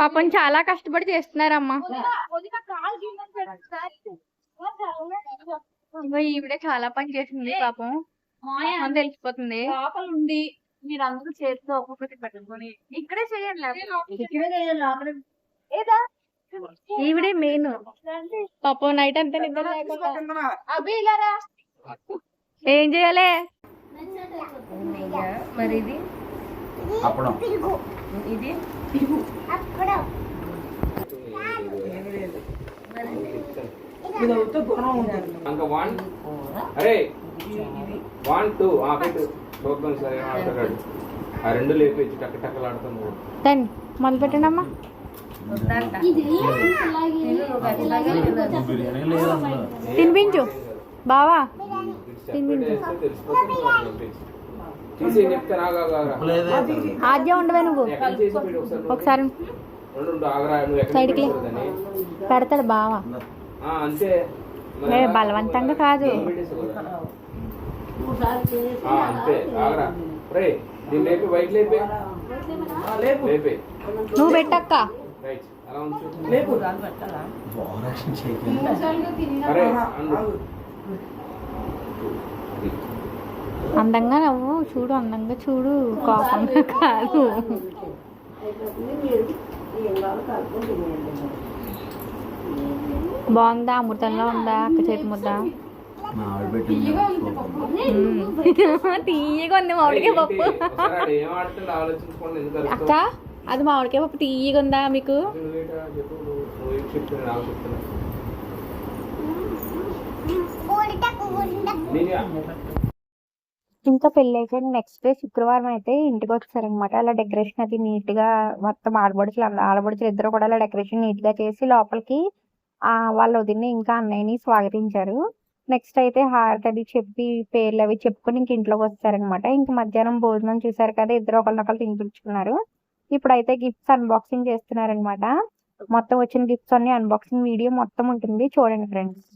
పాపం చాలా కష్టపడి చేస్తున్నారమ్మా. ఇగో ఈవిడ చాలా పని చేసింది పాపం. అని తెలిసిపోతుంది. లోపల ఉండి మీరు అందరూ చేతితో ఒక్కొక్కటి పెట్టుకొని ఇక్కడే చేయండి ఈవిడే మెయిన్ పాపం నైట్ అంతా నిద్ర అభి ఇలా ఏం చేయాలి? మరి ఇది అప్పడం. ఇది ఇంకా వన్ అరే. వన్ టూ ఆ పెట్టు. చూద్దాం సరే ఆ రెండు లేపేసి టక్ టక్కలు ఆడుతాను దాన్ని మొదలు పెట్టండి అమ్మా బిర్యానీ లేదు అందులో తినిపించు. బావా. తీసి ఉండవే నువ్వు. ఒకసారి సైడ్కి. పెడతాడు బావా. బలవంతంగా కాదు. నువ్వు పెట్టక్క. రైట్ అలా ఉంచు ఓవరాక్షన్ చేయకండి అరే అండు అందంగా నవ్వు. చూడు అందంగా చూడు. కోపంగా కాదు. బాగుందా? అమృతంలో ఉందా? అక్క చేతి ముద్ద. తీయగా ఉంది మామిడికాయ పప్పు. అక్క? అది మామిడికాయ పప్పు తీయగా ఉందా మీకు? నేను ఇంకా పెళ్ళి అయిపోయిన నెక్స్ట్ డే శుక్రవారం అయితే ఇంటికి వచ్చారనమాట అలా డెకరేషన్ అది నీట్గా మొత్తం ఆడబడుచులు ఆడబడుచులు ఇద్దరు కూడా అలా డెకరేషన్ నీట్గా చేసి లోపలికి ఆ వాళ్ళ వదిన్ని ఇంకా అన్నయ్యని స్వాగతించారు. నెక్స్ట్ అయితే హారతి అది చెప్పి పేర్లు అవి చెప్పుకొని ఇంక ఇంట్లోకి వచ్చారనమాట ఇంక మధ్యాహ్నం భోజనం చూసారు కదా ఇద్దరు ఒకరినొకరు తినిపించుకున్నారు. ఇప్పుడైతే గిఫ్ట్స్ అన్బాక్సింగ్ చేస్తున్నారనమాట మొత్తం వచ్చిన గిఫ్ట్స్ అన్ని అన్బాక్సింగ్ వీడియో మొత్తం ఉంటుంది. చూడండి ఫ్రెండ్స్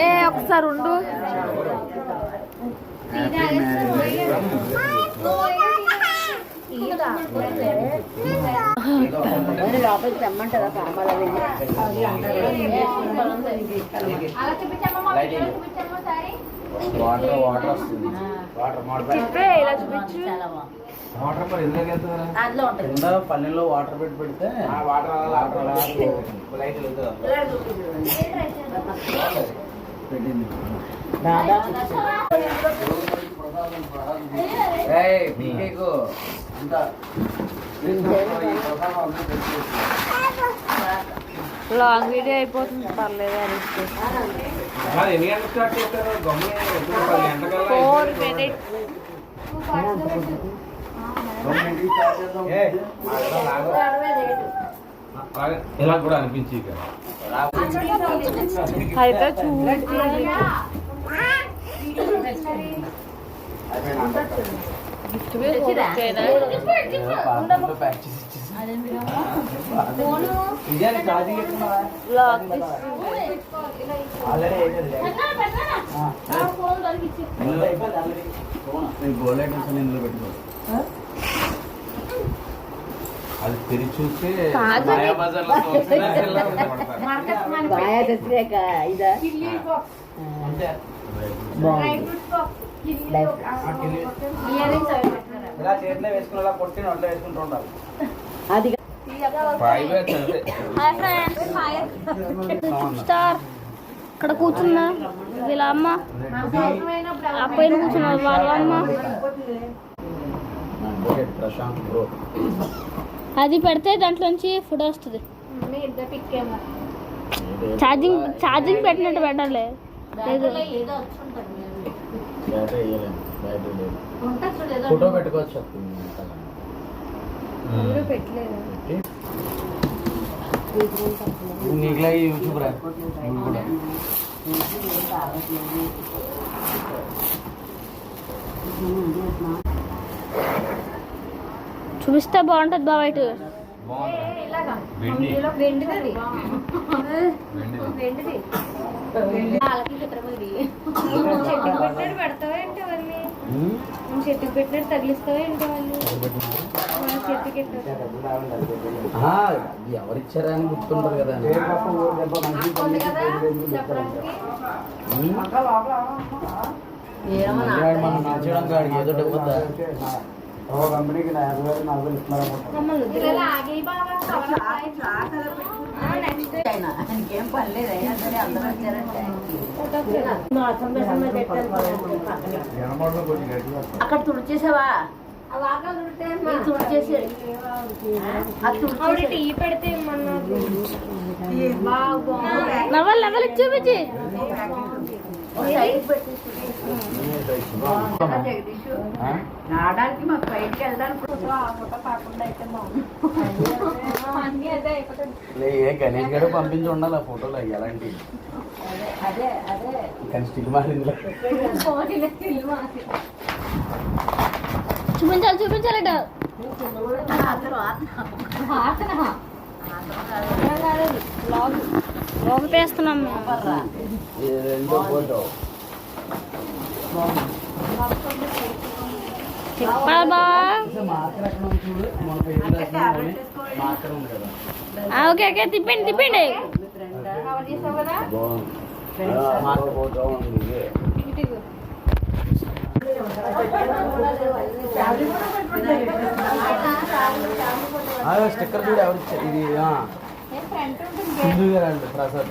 ఏ ఒకసారి ఉండు. లోపలికి రమ్మంటారా సామాన్లు వాటర్ వాటర్ వస్తుంది. వాటర్ వాటర్ చెప్పే ఇలా చూపించు. వాటర్ మరి ఎందుకు వెళ్తుందా దాంట్లో ఉంటుంది. కింద పల్లెల్లో వాటర్ పెట్టి పెడితే ఆ వాటర్ అలా వాటర్ అలా లైట్ పెట్టింది. అంతా. లాంగ్ వీడియో అయిపోతుంది పర్లేదు గంటకల్లా ఫోర్. అలాగే ఇలా కూడా అనిపించి. అయితే చూడు గిఫ్ట్ గోల్డ్ ఐటమ్స్ ఇందులో అది తెరిచి చూస్తే ఇలా చేతిలో వేసుకుని ఇలా కొట్టి నోట్లో వేసుకుంటూ ఉండాలి అది. స్టార్. ఇక్కడ కూర్చున్నా. వీళ్ళ అమ్మ. ఆ పైన కూర్చున్నారు వాళ్ళ అమ్మ. ఓకే, ప్రశాంత్ బ్రో అది పెడితే దాంట్లోంచి ఫుడ్ వస్తుంది. ఛార్జింగ్ ఛార్జింగ్ పెట్టినట్టు పెట్టాలి. ఫోటో పెట్టుకోవచ్చు. నీకులా యూట్యూబ్ రా? నువ్వు కూడా. చూపిస్తే బాగుంటుంది బాబా ఇటు. చెట్టుకు పెట్టినట్టు పెడతావా ఏంటి చెట్టుకు పెట్టినట్టు తగిలిస్తావా ఏంటి వాళ్ళు ఎవరిచ్చారా అని గుర్తుంటారు కదా. ఏదో డబ్బుద్దా అక్కడ తుడిచేసావా? చూపించి. జగదీష్ రావడానికి మాకు బయటికి వెళ్ళడానికి కాకుండా అయితే అన్ని అదే అయిపోతుంది. లే, ఏ గణేష్ గారు పంపించి ఉండాలి ఆ ఫోటోలో ఎలాంటి అదే అదే. కానీ స్టిక్ మారింది. చూపించాలి చూపించాలట లోపు వేస్తున్నాం ఈ రెండో ఫోటో చెప్పాలి బా. మార్కర్ ఎక్కడ ఉంది చూడు మన పేరు రాసిన మార్కర్ ఉంది కదా ఓకే ఓకే తిప్పండి తిప్పండి బాగుంది ఆ, మార్కర్ ఫోటో ఉంది ఆ, స్టిక్కర్ చూడు ఎవరు ఇచ్చారు? ఇది ఆ. సింధు గారు అండి ప్రసాద్.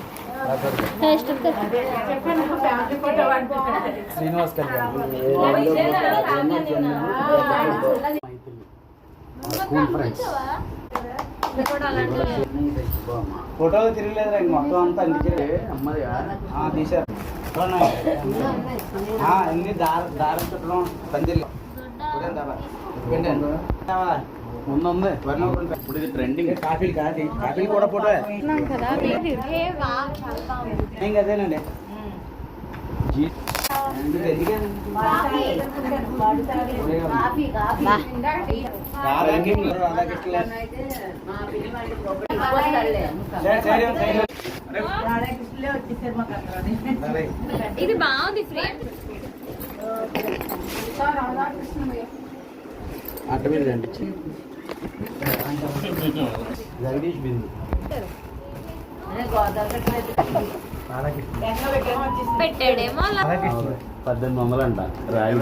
శ్రీనివాస్ కళ్యాణ్. ఫోటోలు తిరగలేదురా ఇంక మొత్తం అంతా అందుకే అమ్మది ఆ, తీశారు. అన్ని దార దారం చుట్టడం పందిరి ఉదయం దాబా. ఏంటండి? దాబా. ముందు ఉంది ఇప్పుడు ఇది ట్రెండింగ్ కాఫీలు కాదు కాఫీలు కూడా ఫోటో కదా ఇంకా అదేనండి ఇది ఎందుకని? కాఫీ కాఫీ రాధాకి రాధాకృష్ణ అట్ట మీద కనిపించి జగదీష్ బిందు. పద్దెనిమిది వందలు అంట రాయి.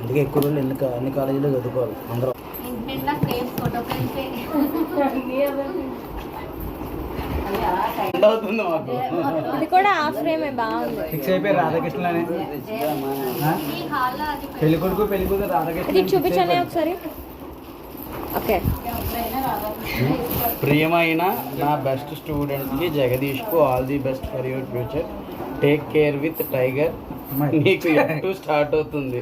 అందుకే ఎక్కువ రోజులు ఎన్ని అన్ని కాలేజీలో చదువుకోవాలి అందరూ. అవుతుంది మాకు. ఇది కూడా ఆ ఫ్రేమే బాగుంది. ఫిక్స్ అయిపోయి రాధాకృష్ణ అని ఈ హాల్లో అది పెళ్ళి కొడుకు పెళ్ళి కూతురు రాధాకృష్ణ ఇది చూపించండి ఒకసారి. ఓకే. ప్రియమైన నా బెస్ట్ స్టూడెంట్కి జగదీష్కు all the best for your future. Take care with tiger. నీకు ఎటు స్టార్ట్ అవుతుంది?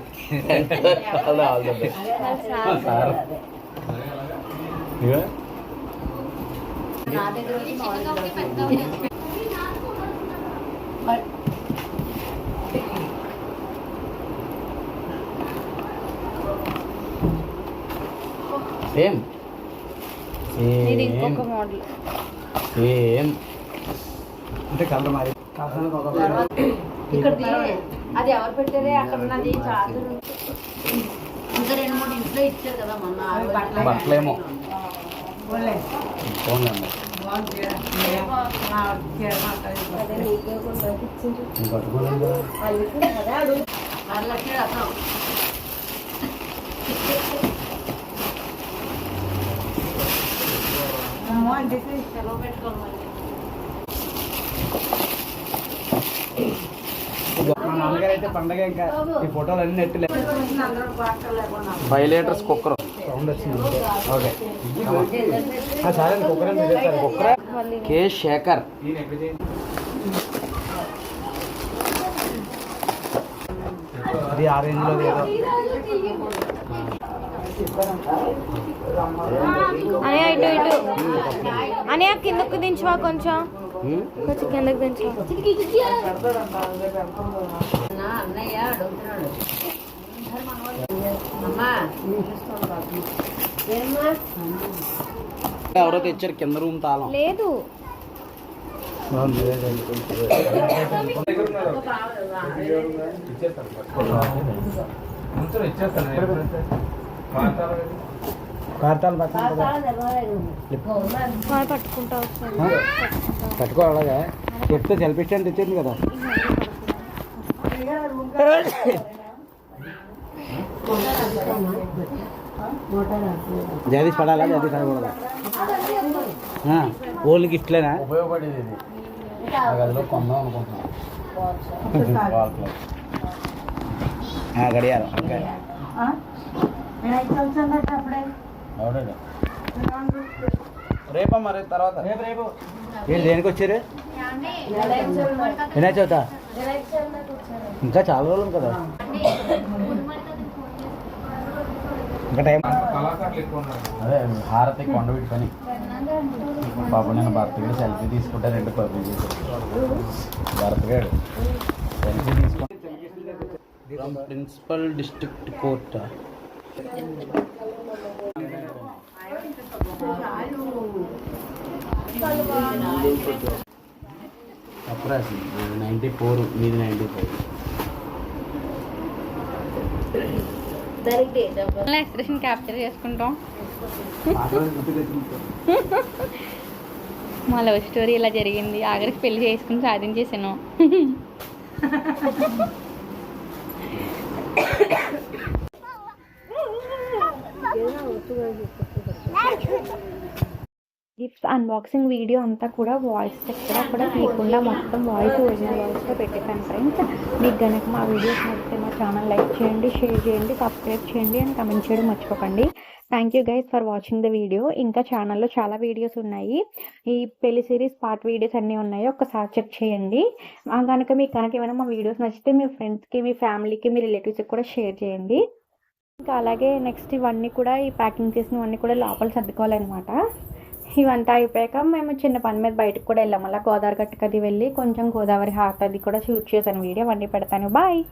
ఆల్ ది బెస్ట్ సార్ ఇగో. నా దగ్గర వచ్చి చిన్నగా ఉంది, మామూలుగా పెద్దగా ఉంది. సేమ్ సేమ్ ఇంకొక మోడల్ సేమ్ అంటే కలర్ మారి ఇక్కడ. అది ఎవరు పెట్టారే? అక్కడ ఉన్నది చార్జర్ ఇంకా రెండు మూడు ఇంట్లో ఇచ్చారు కదా మొన్న. బట్టలేమో. సెలవు పెట్టుకోవాలి మా నాన్నగారు అయితే పండగ ఇంకా. ఈ ఫోటోలు అన్ని net five litres cooker. Sound వచ్చింది ఓకే. సరే కుక్కర్ చేస్తారు కుక్కర్ కే శేఖర్. అది ఆ ఏదో అని ఇటు ఇటు. అని కిందకు దించవా కొంచెం? కొంచెం కిందకు దించవా అన్నయ్య అడుగుతున్నాడు ఎవరో తెచ్చారు కింద రూమ్ తాళం. లేదు. పట్టుకో అలాగా చెప్తే సెల్ఫీ స్టాండ్ తెచ్చింది కదా. జగదీష్ పడాలా? జగదీష్ పడకూడదా ఓన్లీ గిఫ్ట్లేనా? ఉపయోగపడేది ఇది. ఆ గదిలో కొందాం అనుకుంటున్నాం. Wall clock. ఆ, గడియారం. ఓకే? రేపా మరి తర్వాత? రేపు రేపు. ఏంటి దేనికి వచ్చారు? వినాయక చవిత. ఇంకా చాలా రోజులు ఉంది కదా. ఇంకా టైం హారతి కొండ పెట్టుకొని పాప నేను భర్తగాడు సెల్ఫీ తీసుకుంటే రెండు చేశాడు భర్తగాడు సెల్ఫీ తీసుకుంటే ప్రిన్సిపల్ డిస్ట్రిక్ట్ కోర్ట్ అప్రాసి నైంటీ ఫోర్ మీది నైంటీ ఫోర్ ఎక్స్ప్రెషన్ క్యాప్చర్ చేసుకుంటాం. మా లవ్ స్టోరీ ఇలా జరిగింది. ఆఖరికి పెళ్ళి చేసుకుని సాధించేసాను. గిఫ్ట్స్ అన్బాక్సింగ్ వీడియో అంతా కూడా వాయిస్ ఎక్కడ కూడా తీయకుండా మొత్తం వాయిస్ ఒరిజినల్ వాయిస్తో పెట్టేశాను ఫ్రెండ్స్ మీకు కనుక మా వీడియోస్ నచ్చితే మా ఛానల్ లైక్ చేయండి షేర్ చేయండి సబ్స్క్రైబ్ చేయండి అండ్ కమెంట్ చేయడం మర్చిపోకండి. Thank you guys for watching the video ఇంకా ఛానల్లో చాలా వీడియోస్ ఉన్నాయి. ఈ పెళ్ళి సిరీస్ పార్ట్ వీడియోస్ అన్నీ ఉన్నాయి. ఒక్కసారి చెక్ చేయండి. కనుక మీకు కనుక ఏమైనా మా వీడియోస్ నచ్చితే మీ ఫ్రెండ్స్కి మీ ఫ్యామిలీకి మీ రిలేటివ్స్కి కూడా షేర్ చేయండి. ఇంకా అలాగే నెక్స్ట్ ఇవన్నీ కూడా ఈ ప్యాకింగ్ చేసినవన్నీ కూడా లోపల సర్దుకోవాలన్నమాట. ఇవంతా అయిపోయాక మేము చిన్న పని మీద బయటకు కూడా వెళ్ళాం. అలా గోదావరి గట్టుకు అది వెళ్ళి కొంచెం గోదావరి హాట్ అది కూడా షూట్ చేశాను. వీడియో వండి పెడతాను. బాయ్.